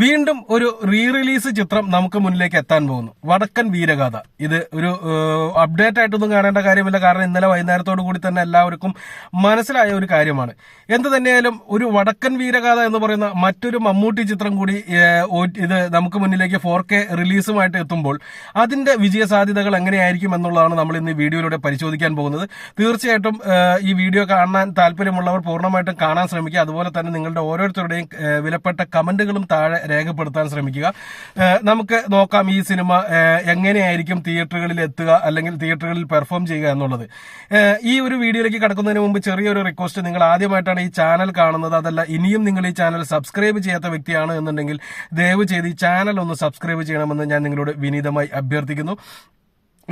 വീണ്ടും ഒരു re release ചിത്രം നമുക്ക് മുന്നിലേക്ക് എത്താൻ പോകുന്നു. വടക്കൻ വീരഗാഥ. ഇത് ഒരു അപ്ഡേറ്റ് ആയിട്ടൊന്നും കാണേണ്ട കാര്യമില്ല. കാരണം ഇന്നലെ വൈകുന്നേരത്തോടു കൂടി തന്നെ എല്ലാവർക്കും മനസ്സിലായ ഒരു കാര്യമാണ്. എന്ത് തന്നെയായാലും ഒരു വടക്കൻ വീരഗാഥ എന്ന് പറയുന്ന മറ്റൊരു മമ്മൂട്ടി ചിത്രം കൂടി ഇത് നമുക്ക് മുന്നിലേക്ക് ഫോർ കെ റിലീസുമായിട്ട് എത്തുമ്പോൾ അതിന്റെ വിജയ സാധ്യതകൾ എങ്ങനെയായിരിക്കും എന്നുള്ളതാണ് നമ്മൾ ഇന്ന് ഈ വീഡിയോയിലൂടെ പരിശോധിക്കാൻ പോകുന്നത്. തീർച്ചയായിട്ടും ഈ വീഡിയോ കാണാൻ താല്പര്യമുള്ളവർ പൂർണമായിട്ടും കാണാൻ ശ്രമിക്കുക. അതുപോലെ തന്നെ നിങ്ങളുടെ ഓരോരുത്തരുടെയും വിലപ്പെട്ട കമന്റുകളും താഴെ രേഖപ്പെടുത്താൻ ശ്രമിക്കുക. നമുക്ക് നോക്കാം ഈ സിനിമ എങ്ങനെയായിരിക്കും തിയേറ്ററുകളിൽ എത്തുക അല്ലെങ്കിൽ തിയേറ്ററുകളിൽ പെർഫോം ചെയ്യുക എന്നുള്ളത്. ഈ ഒരു വീഡിയോയിലേക്ക് കടക്കുന്നതിന് മുമ്പ് ചെറിയൊരു റിക്വസ്റ്റ്. നിങ്ങൾ ആദ്യമായിട്ടാണ് ഈ ചാനൽ കാണുന്നത്. അതല്ല ഇനിയും നിങ്ങൾ ഈ ചാനൽ സബ്സ്ക്രൈബ് ചെയ്യാത്ത വ്യക്തിയാണ് എന്നുണ്ടെങ്കിൽ ദയവ് ചെയ്ത് ഈ ചാനൽ ഒന്ന് സബ്സ്ക്രൈബ് ചെയ്യണമെന്ന് ഞാൻ നിങ്ങളോട് വിനീതമായി അഭ്യർത്ഥിക്കുന്നു.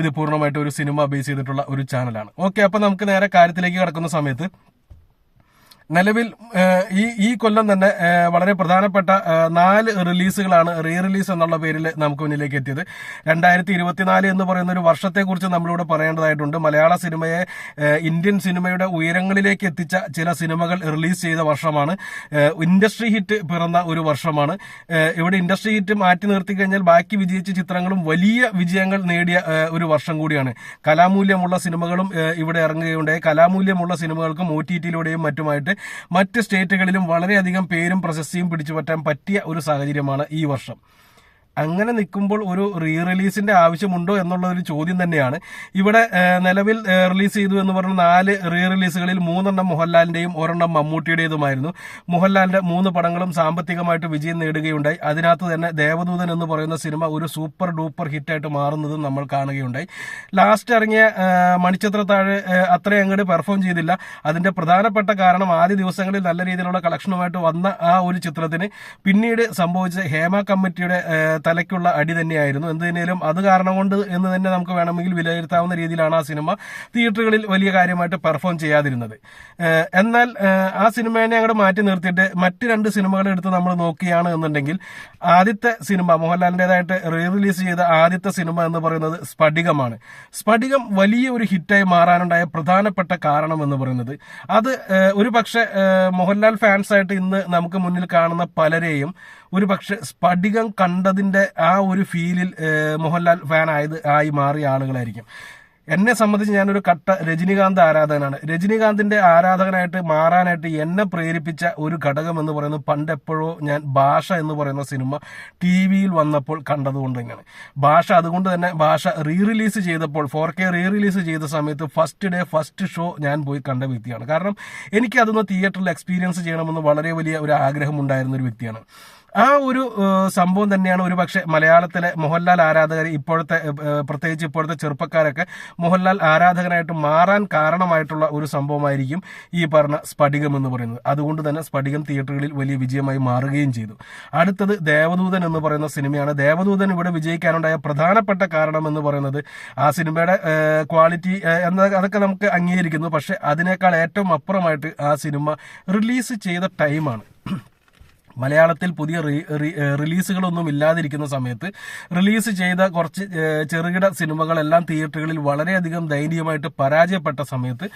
ഇത് പൂർണമായിട്ട് ഒരു സിനിമ ബേസ് ചെയ്തിട്ടുള്ള ഒരു ചാനലാണ്. ഓക്കെ അപ്പൊ നമുക്ക് നേരെ കാര്യത്തിലേക്ക് കടക്കുന്ന സമയത്ത് നിലവിൽ ഈ ഈ കൊല്ലം തന്നെ വളരെ പ്രധാനപ്പെട്ട നാല് റിലീസുകളാണ് റീ റിലീസ് എന്നുള്ള പേരിൽ നമുക്ക് മുന്നിലേക്ക് എത്തിയത്. രണ്ടായിരത്തി ഇരുപത്തിനാല് എന്ന് പറയുന്ന ഒരു വർഷത്തെക്കുറിച്ച് നമ്മളിവിടെ പറയേണ്ടതായിട്ടുണ്ട്. മലയാള സിനിമയെ ഇന്ത്യൻ സിനിമയുടെ ഉയരങ്ങളിലേക്ക് എത്തിച്ച ചില സിനിമകൾ റിലീസ് ചെയ്ത വർഷമാണ്. ഇൻഡസ്ട്രി ഹിറ്റ് പിറന്ന ഒരു വർഷമാണ്. ഇവിടെ ഇൻഡസ്ട്രി ഹിറ്റ് മാറ്റി നിർത്തി കഴിഞ്ഞാൽ ബാക്കി വിജയിച്ച ചിത്രങ്ങളും വലിയ വിജയങ്ങൾ നേടിയ ഒരു വർഷം കൂടിയാണ്. കലാമൂല്യമുള്ള സിനിമകളും ഇവിടെ ഇറങ്ങുകയുണ്ടായി. കലാമൂല്യമുള്ള സിനിമകൾക്കും ഒ ടി ടിയിലൂടെയും മറ്റുമായിട്ട് മറ്റ് സ്റ്റേറ്റുകളിലും വളരെയധികം പേരും പ്രശസ്തിയും പിടിച്ചുപറ്റാൻ പറ്റിയ ഒരു സാഹചര്യമാണ് ഈ വർഷം. അങ്ങനെ നിൽക്കുമ്പോൾ ഒരു റീ റിലീസിന്റെ ആവശ്യമുണ്ടോ എന്നുള്ള ഒരു ചോദ്യം തന്നെയാണ്. ഇവിടെ നിലവിൽ റിലീസ് ചെയ്തു എന്ന് പറഞ്ഞ നാല് റീ റിലീസുകളിൽ മൂന്നെണ്ണം മോഹൻലാലിന്റെയും ഒരെണ്ണം മമ്മൂട്ടിയുടേതുമായിരുന്നു. മോഹൻലാലിന്റെ മൂന്ന് പടങ്ങളും സാമ്പത്തികമായിട്ട് വിജയം നേടുകയുണ്ടായി. അതിനകത്ത് തന്നെ ദേവദൂതൻ എന്ന് പറയുന്ന സിനിമ ഒരു സൂപ്പർ ഡൂപ്പർ ഹിറ്റായിട്ട് മാറുന്നതും നമ്മൾ കാണുകയുണ്ടായി. ലാസ്റ്റ് ഇറങ്ങിയ ഏഹ്, മണിച്ചിത്രത്താഴ് ഏഹ്, അത്രയും അങ്ങോട്ട് പെർഫോം ചെയ്തില്ല. അതിന്റെ പ്രധാനപ്പെട്ട കാരണം ആദ്യ ദിവസങ്ങളിൽ നല്ല രീതിയിലുള്ള കളക്ഷനുമായിട്ട് വന്ന ആ ഒരു ചിത്രത്തിന് പിന്നീട് സംഭവിച്ച ഹേമ കമ്മിറ്റിയുടെ തലയ്ക്കുള്ള അടി തന്നെയായിരുന്നു. എന്ത് തന്നെയാലും അത് കാരണം കൊണ്ട് എന്ന് തന്നെ നമുക്ക് വേണമെങ്കിൽ വിലയിരുത്താവുന്ന രീതിയിലാണ് ആ സിനിമ തിയേറ്ററുകളിൽ വലിയ കാര്യമായിട്ട് പെർഫോം ചെയ്യാതിരുന്നത്. എന്നാൽ ആ സിനിമേനെ അങ്ങോട്ട് മാറ്റി നിർത്തിയിട്ട് മറ്റ് രണ്ട് സിനിമകൾ എടുത്ത് നമ്മൾ നോക്കുകയാണ് എന്നുണ്ടെങ്കിൽ ആദ്യത്തെ സിനിമ മോഹൻലാലിന്റേതായിട്ട് റീ റിലീസ് ചെയ്ത ആദ്യത്തെ സിനിമ എന്ന് പറയുന്നത് സ്ഫടികമാണ് സ്ഫടികം വലിയ ഒരു ഹിറ്റായി മാറാനുണ്ടായ പ്രധാനപ്പെട്ട കാരണം എന്ന് പറയുന്നത് അത് ഒരു പക്ഷേ മോഹൻലാൽ ഫാൻസായിട്ട് ഇന്ന് നമുക്ക് മുന്നിൽ കാണുന്ന പലരെയും ഒരു പക്ഷെ സ്ഫടികം കണ്ടതിന്റെ ആ ഒരു ഫീലിൽ മോഹൻലാൽ ഫാൻ ആയത് ആയി മാറിയ ആളുകളായിരിക്കും. എന്നെ സംബന്ധിച്ച് ഞാനൊരു കട്ട രജനികാന്ത് ആരാധകനാണ്. രജനികാന്തിന്റെ ആരാധകനായിട്ട് മാറാനായിട്ട് എന്നെ പ്രേരിപ്പിച്ച ഒരു ഘടകം എന്ന് പറയുന്നത് പണ്ട് എപ്പോഴോ ഞാൻ ഭാഷ എന്ന് പറയുന്ന സിനിമ ടി വിയിൽ വന്നപ്പോൾ കണ്ടതുകൊണ്ട് തന്നെയാണ്. ഭാഷ അതുകൊണ്ട് തന്നെ ഭാഷ റീ റിലീസ് ചെയ്തപ്പോൾ ഫോർ കെ റീ റിലീസ് ചെയ്ത സമയത്ത് ഫസ്റ്റ് ഡേ ഫസ്റ്റ് ഷോ ഞാൻ പോയി കണ്ട വ്യക്തിയാണ്. കാരണം എനിക്ക് അതൊന്ന് തിയേറ്ററിൽ എക്സ്പീരിയൻസ് ചെയ്യണമെന്ന് വളരെ വലിയ ഒരു ആഗ്രഹം ഉണ്ടായിരുന്ന ഒരു വ്യക്തിയാണ്. ആ ഒരു സംഭവം തന്നെയാണ് ഒരു പക്ഷെ മലയാളത്തിലെ മോഹൻലാൽ ആരാധകർ ഇപ്പോഴത്തെ പ്രത്യേകിച്ച് ഇപ്പോഴത്തെ ചെറുപ്പക്കാരൊക്കെ മോഹൻലാൽ ആരാധകനായിട്ട് മാറാൻ കാരണമായിട്ടുള്ള ഒരു സംഭവമായിരിക്കും ഈ പറഞ്ഞ സ്ഫടികം എന്ന് പറയുന്നത്. അതുകൊണ്ട് തന്നെ സ്ഫടികം തിയേറ്ററുകളിൽ വലിയ വിജയമായി മാറുകയും ചെയ്തു. അടുത്തത് ദേവദൂതൻ എന്ന് പറയുന്ന സിനിമയാണ്. ദേവദൂതൻ ഇവിടെ വിജയിക്കാനുണ്ടായ പ്രധാനപ്പെട്ട കാരണം എന്ന് പറയുന്നത് ആ സിനിമയുടെ ക്വാളിറ്റി എന്ന അതൊക്കെ നമുക്ക് അംഗീകരിക്കുന്നു. പക്ഷെ അതിനേക്കാൾ ഏറ്റവും അപ്പുറമായിട്ട് ആ സിനിമ റിലീസ് ചെയ്ത ടൈമാണ്. മലയാളത്തിൽ പുതിയ റിലീസുകളൊന്നും ഇല്ലാതിരിക്കുന്ന സമയത്ത് റിലീസ് ചെയ്ത കുറച്ച് ചെറുകിട സിനിമകളെല്ലാം തിയേറ്ററുകളിൽ വളരെയധികം ദയനീയമായിട്ട് പരാജയപ്പെട്ട സമയത്ത്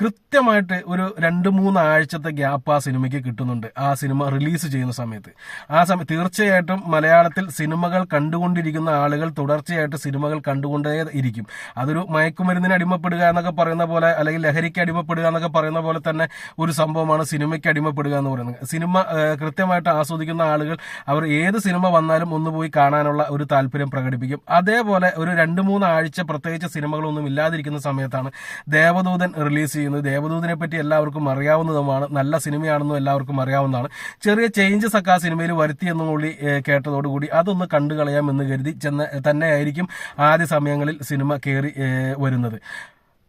കൃത്യമായിട്ട് ഒരു രണ്ട് മൂന്ന് ആഴ്ചത്തെ ഗ്യാപ്പ് ആ സിനിമയ്ക്ക് കിട്ടുന്നുണ്ട്. ആ സിനിമ റിലീസ് ചെയ്യുന്ന സമയത്ത്. ആ സമയം തീർച്ചയായിട്ടും മലയാളത്തിൽ സിനിമകൾ കണ്ടുകൊണ്ടിരിക്കുന്ന ആളുകൾ തുടർച്ചയായിട്ട് സിനിമകൾ കണ്ടുകൊണ്ടേ ഇരിക്കും. അതൊരു മയക്കുമരുന്നിന് അടിമപ്പെടുക എന്നൊക്കെ പറയുന്ന പോലെ അല്ലെങ്കിൽ ലഹരിക്ക് അടിമപ്പെടുക എന്നൊക്കെ പറയുന്ന പോലെ തന്നെ ഒരു സംഭവമാണ് സിനിമയ്ക്ക് അടിമപ്പെടുക എന്ന് പറയുന്നത്. സിനിമ ഏഹ്, കൃത്യമായിട്ട് ആസ്വദിക്കുന്ന ആളുകൾ അവർ ഏത് സിനിമ വന്നാലും ഒന്ന് പോയി കാണാനുള്ള ഒരു താല്പര്യം പ്രകടിപ്പിക്കും. അതേപോലെ ഒരു രണ്ട് മൂന്ന് ആഴ്ച പ്രത്യേകിച്ച് സിനിമകളൊന്നും ഇല്ലാതിരിക്കുന്ന സമയത്താണ് ദേവദൂതൻ റിലീസ് ചെയ്യുന്നത്. ദേവദൂതനെ പറ്റി എല്ലാവർക്കും അറിയാവുന്നതുമാണ്. നല്ല സിനിമയാണെന്നും എല്ലാവർക്കും അറിയാവുന്നതാണ്. ചെറിയ ചേഞ്ചസ് ഒക്കെ ആ സിനിമയിൽ വരുത്തി എന്നും കൂടി കേട്ടതോടുകൂടി അതൊന്ന് കണ്ടു എന്ന് കരുതി ചെന്ന തന്നെയായിരിക്കും ആദ്യ സമയങ്ങളിൽ സിനിമ കയറി വരുന്നത്.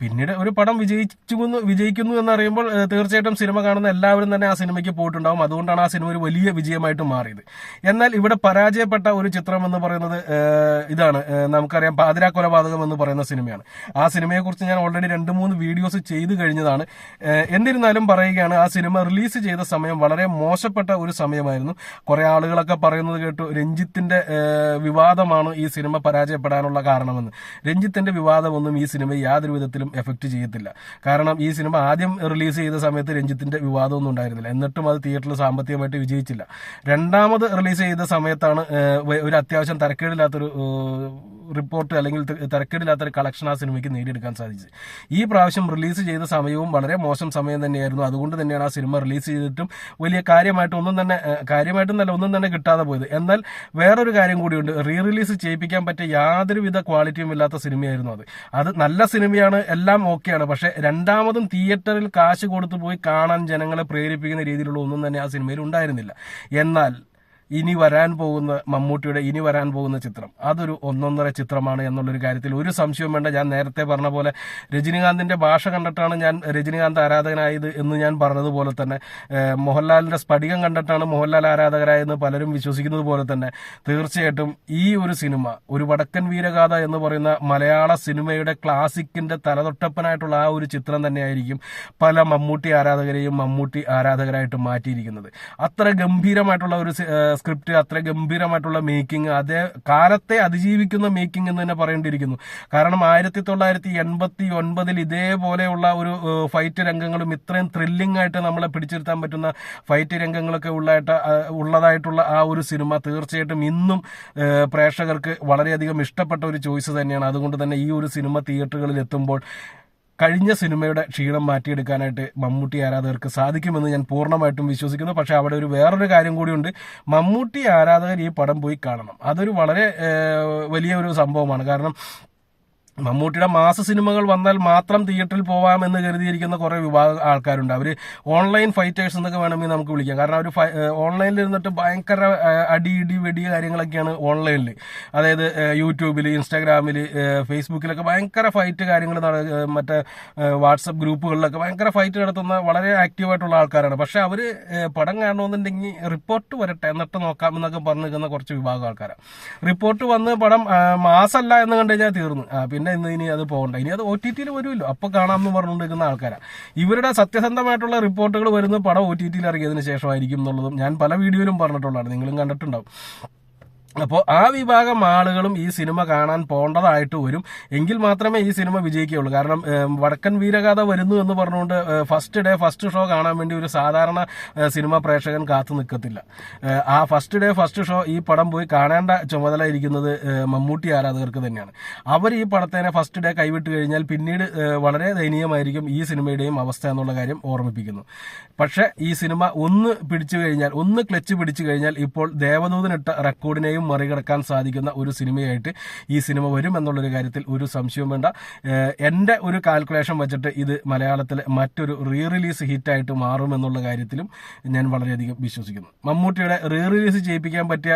പിന്നീട് ഒരു പടം വിജയിച്ചു വിജയിക്കുന്നു എന്നറിയുമ്പോൾ പറയുമ്പോൾ തീർച്ചയായിട്ടും സിനിമ കാണുന്ന എല്ലാവരും തന്നെ ആ സിനിമയ്ക്ക് പോയിട്ടുണ്ടാവും. അതുകൊണ്ടാണ് ആ സിനിമ ഒരു വലിയ വിജയമായിട്ട് മാറിയത്. എന്നാൽ ഇവിടെ പരാജയപ്പെട്ട ഒരു ചിത്രം എന്ന് പറയുന്നത് ഇതാണ്. നമുക്കറിയാം പാതിരാ കൊലപാതകം എന്ന് പറയുന്ന സിനിമയാണ്. ആ സിനിമയെക്കുറിച്ച് ഞാൻ ഓൾറെഡി രണ്ട് മൂന്ന് വീഡിയോസ് ചെയ്തു കഴിഞ്ഞതാണ്. എന്നിരുന്നാലും പറയുകയാണ് ആ സിനിമ റിലീസ് ചെയ്ത സമയം വളരെ മോശപ്പെട്ട ഒരു സമയമായിരുന്നു. കുറെ ആളുകളൊക്കെ പറയുന്നത് കേട്ടു രഞ്ജിത്തിന്റെ വിവാദമാണ് ഈ സിനിമ പരാജയപ്പെടാനുള്ള കാരണമെന്ന്. രഞ്ജിത്തിന്റെ വിവാദമൊന്നും ഈ സിനിമ യാതൊരു വിധത്തിലും എഫക്റ്റ് ചെയ്യത്തില്ല. കാരണം ഈ സിനിമ ആദ്യം റിലീസ് ചെയ്ത സമയത്ത് രഞ്ജിത്തിന്റെ വിവാദമൊന്നും ഉണ്ടായിരുന്നില്ല. എന്നിട്ടും അത് തിയേറ്ററിൽ സാമ്പത്തികമായിട്ട് വിജയിച്ചില്ല. രണ്ടാമത് റിലീസ് ചെയ്ത സമയത്താണ് ഒരു അത്യാവശ്യം തരക്കേടില്ലാത്തൊരു റിപ്പോർട്ട് അല്ലെങ്കിൽ തരക്കേടില്ലാത്തൊരു കളക്ഷൻ ആ സിനിമയ്ക്ക് നേടിയെടുക്കാൻ സാധിച്ചത്. ഈ പ്രാവശ്യം റിലീസ് ചെയ്ത സമയവും വളരെ മോശം സമയം തന്നെയായിരുന്നു. അതുകൊണ്ട് തന്നെയാണ് ആ സിനിമ റിലീസ് ചെയ്തിട്ടും വലിയ കാര്യമായിട്ട് ഒന്നും തന്നെ കാര്യമായിട്ടും തന്നെ ഒന്നും തന്നെ കിട്ടാതെ പോയത്. എന്നാൽ വേറൊരു കാര്യം കൂടിയുണ്ട്. റീ റിലീസ് ചെയ്യിപ്പിക്കാൻ പറ്റിയ യാതൊരുവിധ ക്വാളിറ്റിയും ഇല്ലാത്ത സിനിമയായിരുന്നു അത്. അത് നല്ല സിനിമയാണ് എല്ലാം ഓക്കെയാണ്. പക്ഷെ രണ്ടാമതും തിയേറ്ററിൽ കാശ് കൊടുത്തു പോയി കാണാൻ ജനങ്ങളെ പ്രേരിപ്പിക്കുന്ന രീതിയിലുള്ള ഒന്നും തന്നെ ആ സിനിമയിൽ ഉണ്ടായിരുന്നില്ല. എന്നാൽ ഇനി വരാൻ പോകുന്ന മമ്മൂട്ടിയുടെ ഇനി വരാൻ പോകുന്ന ചിത്രം. അതൊരു ഒന്നൊന്നര ചിത്രമാണ് എന്നുള്ളൊരു കാര്യത്തിൽ ഒരു സംശയവും വേണ്ട. ഞാൻ നേരത്തെ പറഞ്ഞ പോലെ രജനികാന്തിന്റെ ഭാഷ കണ്ടിട്ടാണ് ഞാൻ രജനികാന്ത് ആരാധകനായത് എന്ന് ഞാൻ പറഞ്ഞതുപോലെ തന്നെ. മോഹൻലാലിന്റെ സ്ഫടികം കണ്ടിട്ടാണ് മോഹൻലാൽ ആരാധകരായെന്ന് പലരും വിശ്വസിക്കുന്നത് പോലെ തന്നെ. തീർച്ചയായിട്ടും ഈ ഒരു സിനിമ ഒരു വടക്കൻ വീരഗാഥ എന്ന് പറയുന്ന മലയാള സിനിമയുടെ ക്ലാസിക്കിന്റെ തലതൊട്ടപ്പനായിട്ടുള്ള ആ ഒരു ചിത്രം തന്നെയായിരിക്കും പല മമ്മൂട്ടി ആരാധകരെയും മമ്മൂട്ടി ആരാധകരായിട്ട് മാറ്റിയിരിക്കുന്നത്. അത്ര ഗംഭീരമായിട്ടുള്ള ഒരു സ്ക്രിപ്റ്റ് അത്ര ഗംഭീരമായിട്ടുള്ള മേക്കിംഗ് അതേ കാലത്തെ അതിജീവിക്കുന്ന മേക്കിംഗ് എന്ന് തന്നെ പറയേണ്ടിയിരിക്കുന്നു. കാരണം ആയിരത്തി തൊള്ളായിരത്തി എൺപത്തി ഒൻപതിൽ ഇതേപോലെയുള്ള ഒരു ഫൈറ്റ് രംഗങ്ങളും ഇത്രയും ത്രില്ലിംഗ് ആയിട്ട് നമ്മളെ പിടിച്ചിരുത്താൻ പറ്റുന്ന ഫൈറ്റ് രംഗങ്ങളൊക്കെ ഉള്ളതായിട്ട് ഉള്ളതായിട്ടുള്ള ആ ഒരു സിനിമ തീർച്ചയായിട്ടും ഇന്നും പ്രേക്ഷകർക്ക് വളരെയധികം ഇഷ്ടപ്പെട്ട ഒരു ചോയ്സ് തന്നെയാണ്. അതുകൊണ്ട് തന്നെ ഈ ഒരു സിനിമ തിയേറ്ററുകളിൽ എത്തുമ്പോൾ കഴിഞ്ഞ സിനിമയുടെ ക്ഷീണം മാറ്റിയെടുക്കാനായിട്ട് മമ്മൂട്ടി ആരാധകർക്ക് സാധിക്കുമെന്ന് ഞാൻ പൂർണമായിട്ടും വിശ്വസിക്കുന്നു. പക്ഷേ അവിടെ ഒരു വേറൊരു കാര്യം കൂടിയുണ്ട്. മമ്മൂട്ടി ആരാധകർ ഈ പടം പോയി കാണണം. അതൊരു വളരെ വലിയൊരു സംഭവമാണ്. കാരണം മമ്മൂട്ടിയുടെ മാസ സിനിമകൾ വന്നാൽ മാത്രം തിയേറ്ററിൽ പോവാമെന്ന് കരുതിയിരിക്കുന്ന കുറേ വിഭാഗ ആൾക്കാരുണ്ട്. അവർ ഓൺലൈൻ ഫൈറ്റേഴ്സ് എന്നൊക്കെ വേണമെങ്കിൽ നമുക്ക് വിളിക്കാം. കാരണം അവർ ഓൺലൈനിൽ ഇരുന്നിട്ട് ഭയങ്കര അടി ഇടി വെടി കാര്യങ്ങളൊക്കെയാണ് ഓൺലൈനിൽ അതായത് യൂട്യൂബിൽ ഇൻസ്റ്റാഗ്രാമിൽ ഫേസ്ബുക്കിലൊക്കെ ഭയങ്കര ഫൈറ്റ് കാര്യങ്ങൾ മറ്റേ വാട്സപ്പ് ഗ്രൂപ്പുകളിലൊക്കെ ഭയങ്കര ഫൈറ്റ് നടത്തുന്ന വളരെ ആക്റ്റീവായിട്ടുള്ള ആൾക്കാരാണ്. പക്ഷേ അവർ പടം കാണണമെന്നുണ്ടെങ്കിൽ റിപ്പോർട്ട് വരട്ടെ എന്നിട്ട് നോക്കാം എന്നൊക്കെ പറഞ്ഞു നിൽക്കുന്ന കുറച്ച് വിഭാഗം ആൾക്കാരാണ് റിപ്പോർട്ട് വന്ന് പടം മാസമല്ല എന്ന് കണ്ടു കഴിഞ്ഞാൽ തീർന്നു. ആ, പിന്നെ ഇന്ന് ഇനി അത് പോകണ്ട. ഇനി അത് ഒ ടി ടിയിൽ വരുമല്ലോ. അപ്പൊ കാണാമെന്ന് പറഞ്ഞുകൊണ്ടിരിക്കുന്ന ആൾക്കാരാണ് ഇവരുടെ സത്യസന്ധമായിട്ടുള്ള റിപ്പോർട്ടുകൾ വരുന്ന പടം ഒ ടി ടിയിൽ ഇറങ്ങിയതിന് ശേഷമായിരിക്കും എന്നുള്ളതും ഞാൻ പല വീഡിയോയിലും പറഞ്ഞിട്ടുള്ളതാണ്. നിങ്ങളും കണ്ടിട്ടുണ്ടാവും. അപ്പോൾ ആ വിഭാഗം ആളുകളും ഈ സിനിമ കാണാൻ പോകേണ്ടതായിട്ട് വരും. എങ്കിൽ മാത്രമേ ഈ സിനിമ വിജയിക്കുകയുള്ളൂ. കാരണം വടക്കൻ വീരഗാഥ വരുന്നു എന്ന് പറഞ്ഞുകൊണ്ട് ഫസ്റ്റ് ഡേ ഫസ്റ്റ് ഷോ കാണാൻ വേണ്ടി ഒരു സാധാരണ സിനിമ പ്രേക്ഷകൻ കാത്തു നിൽക്കത്തില്ല. ആ ഫസ്റ്റ് ഡേ ഫസ്റ്റ് ഷോ ഈ പടം പോയി കാണേണ്ട ചുമതല ഇരിക്കുന്നത് മമ്മൂട്ടി ആരാധകർക്ക് തന്നെയാണ്. അവർ ഈ പടത്തേനെ ഫസ്റ്റ് ഡേ കൈവിട്ട് കഴിഞ്ഞാൽ പിന്നീട് വളരെ ദയനീയമായിരിക്കും ഈ സിനിമയുടെയും അവസ്ഥ എന്നുള്ള കാര്യം ഓർമ്മിപ്പിക്കുന്നു. പക്ഷേ ഈ സിനിമ ഒന്ന് പിടിച്ചു കഴിഞ്ഞാൽ ഒന്ന് ക്ലച്ച് പിടിച്ചു കഴിഞ്ഞാൽ ഇപ്പോൾ ദേവദൂതനിട്ട റെക്കോർഡിനെയും മറികടക്കാൻ സാധിക്കുന്ന ഒരു സിനിമയായിട്ട് ഈ സിനിമ വരും എന്നുള്ളൊരു കാര്യത്തിൽ ഒരു സംശയവും വേണ്ട. എന്റെ ഒരു കാൽക്കുലേഷൻ വെച്ചിട്ട് ഇത് മലയാളത്തിലെ മറ്റൊരു റീ റിലീസ് ഹിറ്റായിട്ട് മാറും എന്നുള്ള കാര്യത്തിലും ഞാൻ വളരെയധികം വിശ്വസിക്കുന്നു. മമ്മൂട്ടിയുടെ റീ റിലീസ് ചെയ്യിപ്പിക്കാൻ പറ്റിയ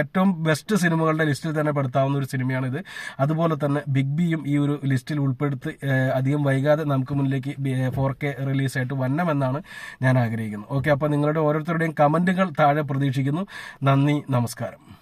ഏറ്റവും ബെസ്റ്റ് സിനിമകളുടെ ലിസ്റ്റിൽ തന്നെ പെടുത്താവുന്ന ഒരു സിനിമയാണിത്. അതുപോലെ തന്നെ ബിഗ് ബിയും ഈ ഒരു ലിസ്റ്റിൽ ഉൾപ്പെടുത്തി അധികം വൈകാതെ നമുക്ക് മുന്നിലേക്ക് ഫോർ കെ റിലീസായിട്ട് വരണമെന്നാണ് ഞാൻ ആഗ്രഹിക്കുന്നത് ഓക്കെ അപ്പോൾ നിങ്ങളുടെ ഓരോരുത്തരുടെയും കമന്റുകൾ താഴെ പ്രതീക്ഷിക്കുന്നു. നന്ദി നമസ്കാരം.